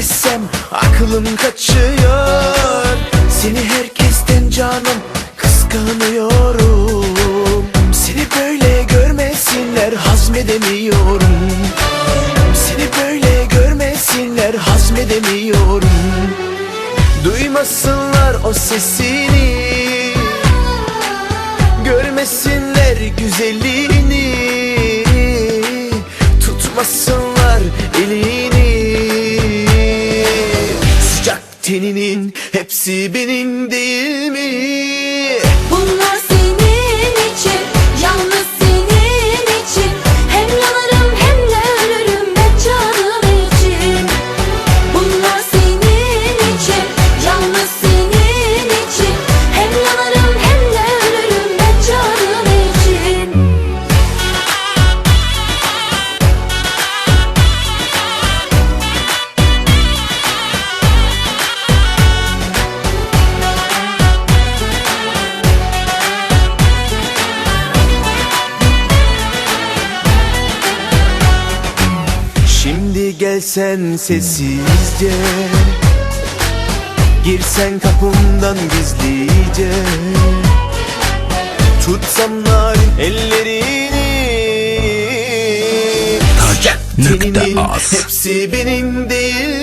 Görmezsem aklım kaçıyor. Seni herkesten canım kıskanıyorum. Seni böyle görmesinler hazmedemiyorum. Seni böyle görmesinler hazmedemiyorum. Duymasınlar o sesini teninin hepsi benim değil mi? Bunlar gelsen sessizce Girsen kapımdan gizlice Tutsam narin ellerini Sıcak nokta az. hepsi benim değil?